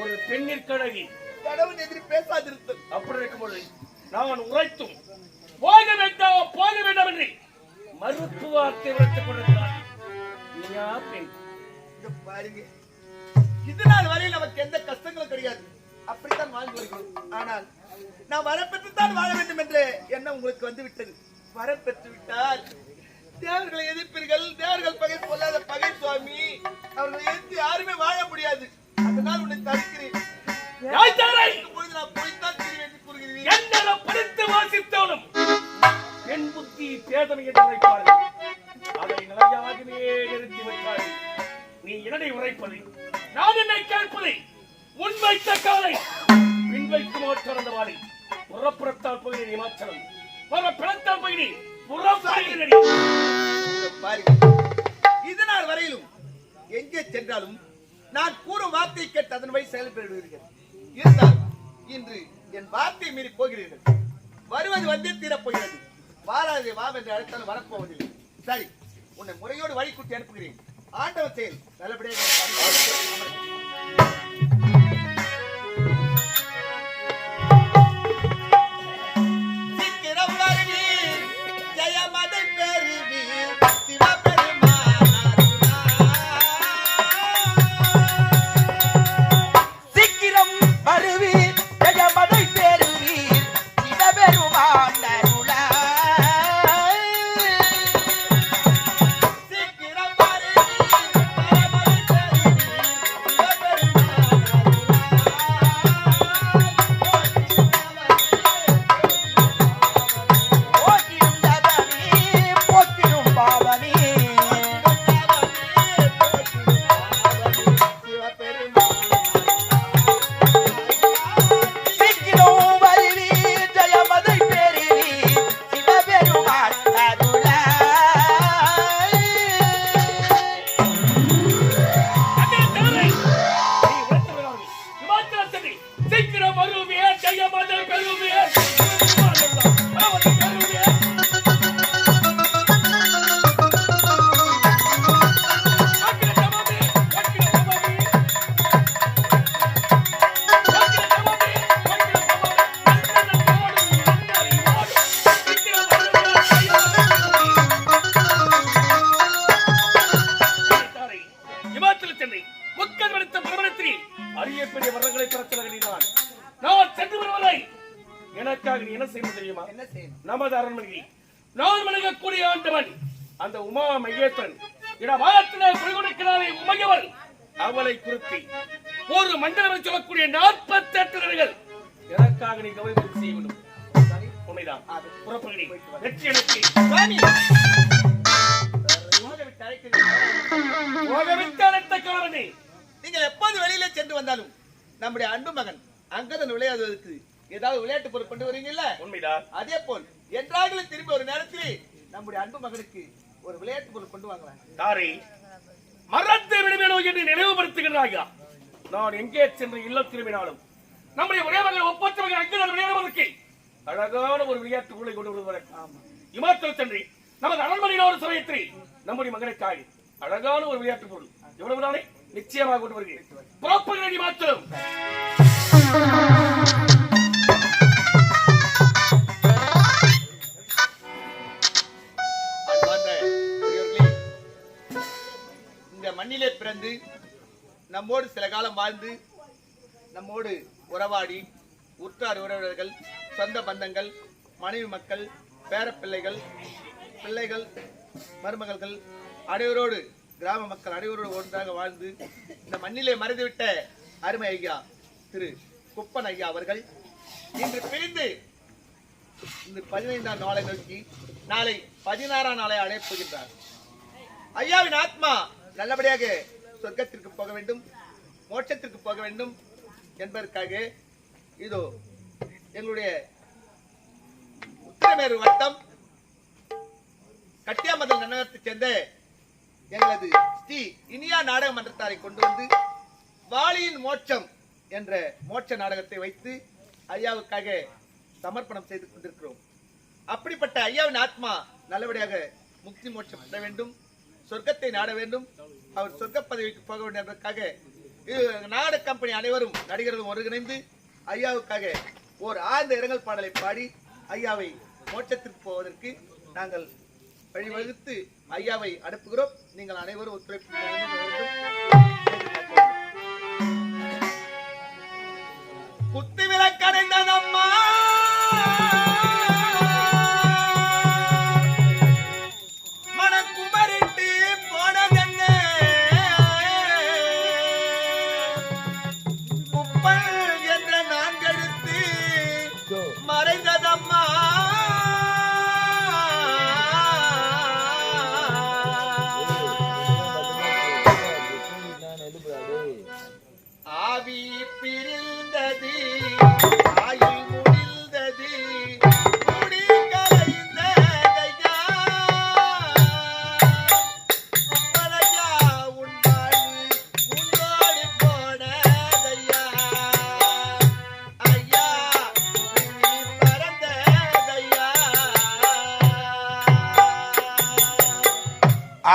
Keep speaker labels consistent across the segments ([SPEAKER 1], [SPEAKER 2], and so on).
[SPEAKER 1] ஒரு பெண்ணிற்கழகி
[SPEAKER 2] கடவுள் எதிரி பேசாதிருத்தல்.
[SPEAKER 1] அப்படி இருக்கும்போது நான் உரைத்தும் போக வேண்டாம் போக வேண்டாம் என்று மறுப்பு வார்த்தை உரைத்துக் கொண்டிருக்கிறார். நீயா பெண்.
[SPEAKER 2] இங்க பாருங்க. இது நாள் வரை நமக்கு எந்த கஷ்டங்களும் கிடையாது. அப்படித்தான் வாழ்ந்து வருகிறோம். ஆனால் நான் வரப்பெற்று தான் வாழ வேண்டும் என்ற எண்ணம் உங்களுக்கு வந்து விட்டது வரப்பெற்று விட்டால் தேவர்களை எதிர்ப்பீர்கள். தேவர்கள் பகை சொல்லாத பகை சுவாமி. அவர்களை எதிர்த்து யாருமே வாழ முடியாது. அதனால் உன்னை தடுக்கிறேன் பொழுது நான் போய்த்தான் திரி என்று கூறுகிறேன்
[SPEAKER 1] என்னென்ன படித்து வாசித்தாலும் பெண் புத்தி அதை நிலையாகவே நிறுத்தி நீ என்னை உரைப்பது நான் என்னை கேட்பது முன் வைத்த காலை பின் வைக்கும் ஓட்டறந்த வாழை புறப்புறத்தால் போய் இமாச்சலம் புற பிறத்தால் போய் புறப்படுகிறடி
[SPEAKER 2] இங்க பாருங்க இது நாள் வரையிலும் எங்கே சென்றாலும் நான் கூறும் வார்த்தை கேட்டு அதன் வழி செயல்படுவீர்கள் இருந்தால் இன்று என் வார்த்தை மீறி போகிறீர்கள். வருவது வந்தே தீரப்போகிறது வாராதே வா என்று அழைத்தால் வரப்போவதில்லை. சரி உன்னை முறையோடு வழி கூட்டி அனுப்புகிறேன். ஆண்டவன் செயல் நல்லபடியாக
[SPEAKER 1] எனக்காக நீ என்ன செய்ய தெரியுமா?
[SPEAKER 2] என்ன செய்யணும்?
[SPEAKER 1] நமது அரண்மனையில் நான் வணங்கக்கூடிய ஆண்டவன் அந்த உமா மகேஸ்வரன் இடவாயத்திலே குடிகொடுக்கிறாரே உமையவள். அவளை குறித்து ஒரு மண்டலம் சொல்லக்கூடிய நாற்பத்தி எட்டு நடிகள் எனக்காக நீ கவனித்து செய்ய வேண்டும்? உண்மைதான். புறப்படுகிறேன் வெற்றி எனக்கு. காரணே
[SPEAKER 2] நீங்கள் எப்போது வெளியில சென்று வந்தாலும் நம்முடைய அன்பு மகன் அங்கதன் விளையாடுவதற்கு ஏதாவது விளையாட்டு பொருள் கொண்டு வரீங்கல்ல?
[SPEAKER 1] உண்மைதான்
[SPEAKER 2] அதே போல் என்றாலும் திரும்பி ஒரு நேரத்தில் நம்முடைய அன்பு மகனுக்கு ஒரு விளையாட்டு பொருள் கொண்டு வாங்கலாம்
[SPEAKER 1] தாரை மரத்தை விடுவேனோ என்று நினைவுபடுத்துகிறாயா நான் எங்கே சென்று இல்லம் திரும்பினாலும் நம்முடைய ஒரே மகள் ஒப்பற்ற மகன் அங்கு விளையாடுவதற்கு அழகான ஒரு விளையாட்டு பொருளை கொண்டு வருவதற்கு இமாச்சல சென்று நமது அரண்மனையில் ஒரு சமயத்தில் நம்முடைய மகனுக்காக அழகான ஒரு விளையாட்டு பொருள். எவ்வளவு நாளை நிச்சயமாக கொண்டு வருகிறேன். புறப்படுகிறேன் இமாச்சலம்
[SPEAKER 2] காலம் வாழ்ந்து நம்மோடு உறவாடி உற்றார் உறவினர்கள் சொந்த பந்தங்கள் மனைவி மக்கள் பேரப்பிள்ளைகள் பிள்ளைகள் மருமகள்கள் அனைவரோடு கிராம மக்கள் அனைவரோடு ஒன்றாக வாழ்ந்து இந்த மண்ணிலே மறைந்துவிட்ட அருமை ஐயா திரு குப்பன் ஐயா அவர்கள் இன்று பிரிந்து இந்த பதினைந்தாம் நாளை நோக்கி நாளை பதினாறாம் நாளை அழைப்புகின்றார். ஐயாவின் ஆத்மா நல்லபடியாக சொர்க்கத்திற்கு போக வேண்டும். மோட்சத்திற்கு போக வேண்டும் என்பதற்காக இதோ எங்களுடைய உத்தரமேறு வட்டம் கட்டியாமதல் நகரத்தைச் சேர்ந்த எங்களது ஸ்ரீ இனியா நாடக மன்றத்தாரை கொண்டு வந்து வாலியின் மோட்சம் என்ற மோட்ச நாடகத்தை வைத்து ஐயாவுக்காக சமர்ப்பணம் செய்து கொண்டிருக்கிறோம். அப்படிப்பட்ட ஐயாவின் ஆத்மா நல்லபடியாக முக்தி மோட்சம் பெற வேண்டும் சொர்க்கத்தை நாட வேண்டும் அவர் சொர்க்க பதவிக்கு போக வேண்டும் என்பதற்காக நாடக கம்பெனி அனைவரும் நடிகர்களும் ஒருங்கிணைந்து ஐயாவுக்காக ஓர் ஆழ்ந்த இரங்கல் பாடலை பாடி ஐயாவை மோட்சத்திற்கு போவதற்கு நாங்கள் வழிவகுத்து ஐயாவை அனுப்புகிறோம். நீங்கள் அனைவரும் ஒத்துழைப்பு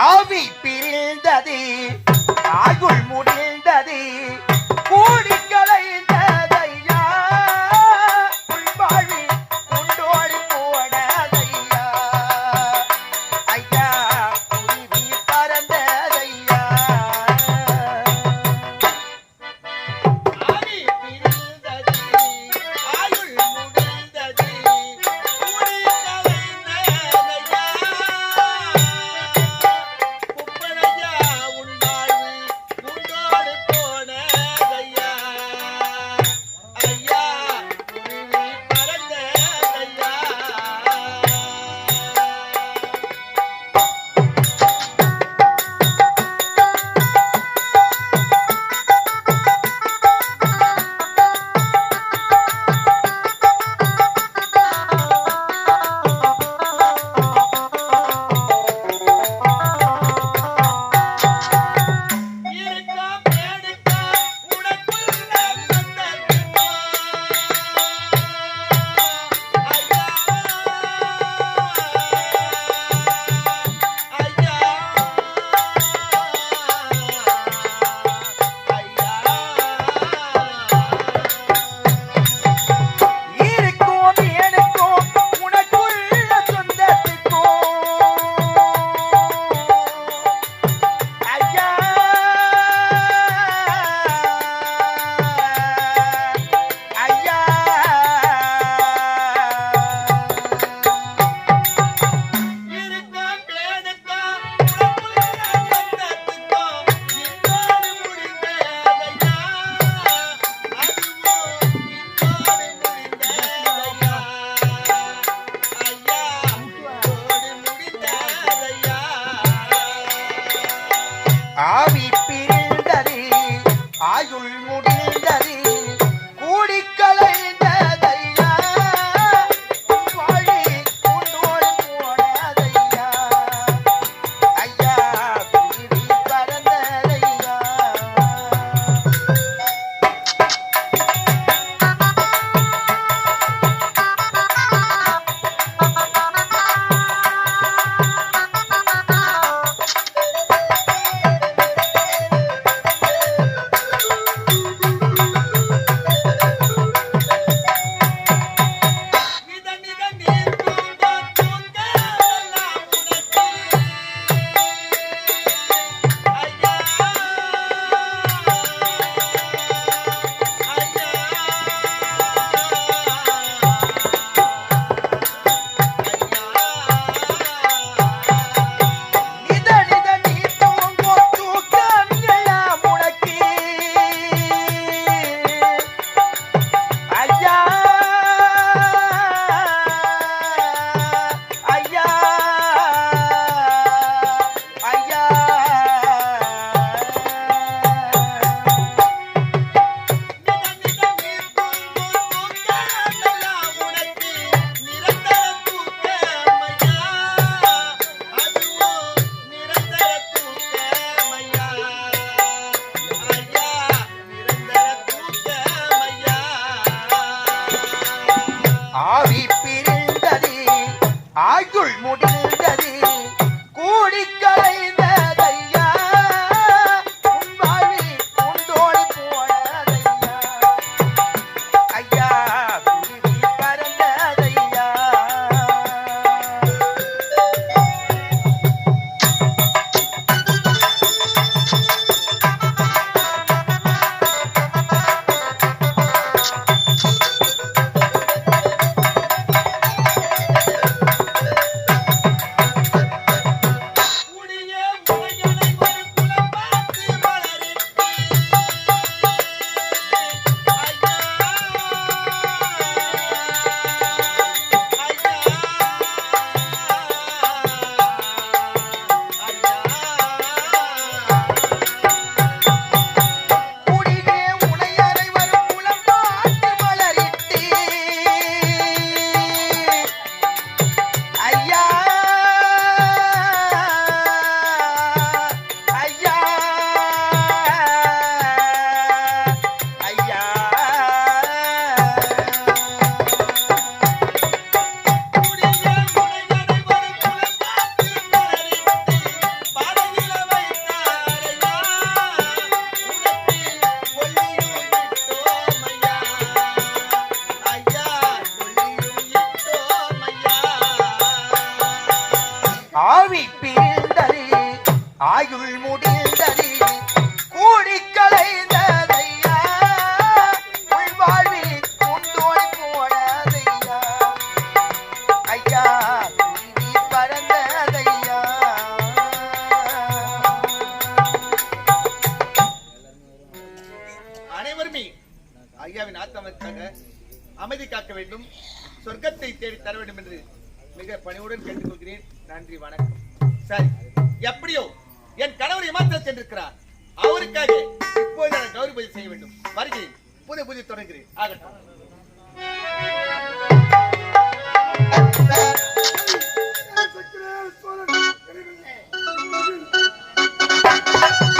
[SPEAKER 2] ஆவி பிரிந்தது ஆயுள் முடிந்தது
[SPEAKER 3] ஆயுள் முடிந்தது. கூடி கலைந்ததையா? உள்வாழ்வில் உண்டோடி போனதையா? ஐயா நீ பறந்ததையா?
[SPEAKER 2] அனைவருமே ஐயாவின் ஆத்மாவிற்காக அமைதி காக்க வேண்டும். சொர்க்கத்தை தேடி தர வேண்டும் என்று மிக பணிவுடன் கேட்டுக்கொள்கிறேன். நன்றி வணக்கம். சரி எப்படியோ என் கணவர் இமாச்சலம் சென்றிருக்கிறார். அவருக்காக இப்போது நான் கௌரி பூஜை செய்ய வேண்டும். வருகிறேன். புதிய பூஜை தொடங்குகிறேன். ஆகட்டும். Thank you.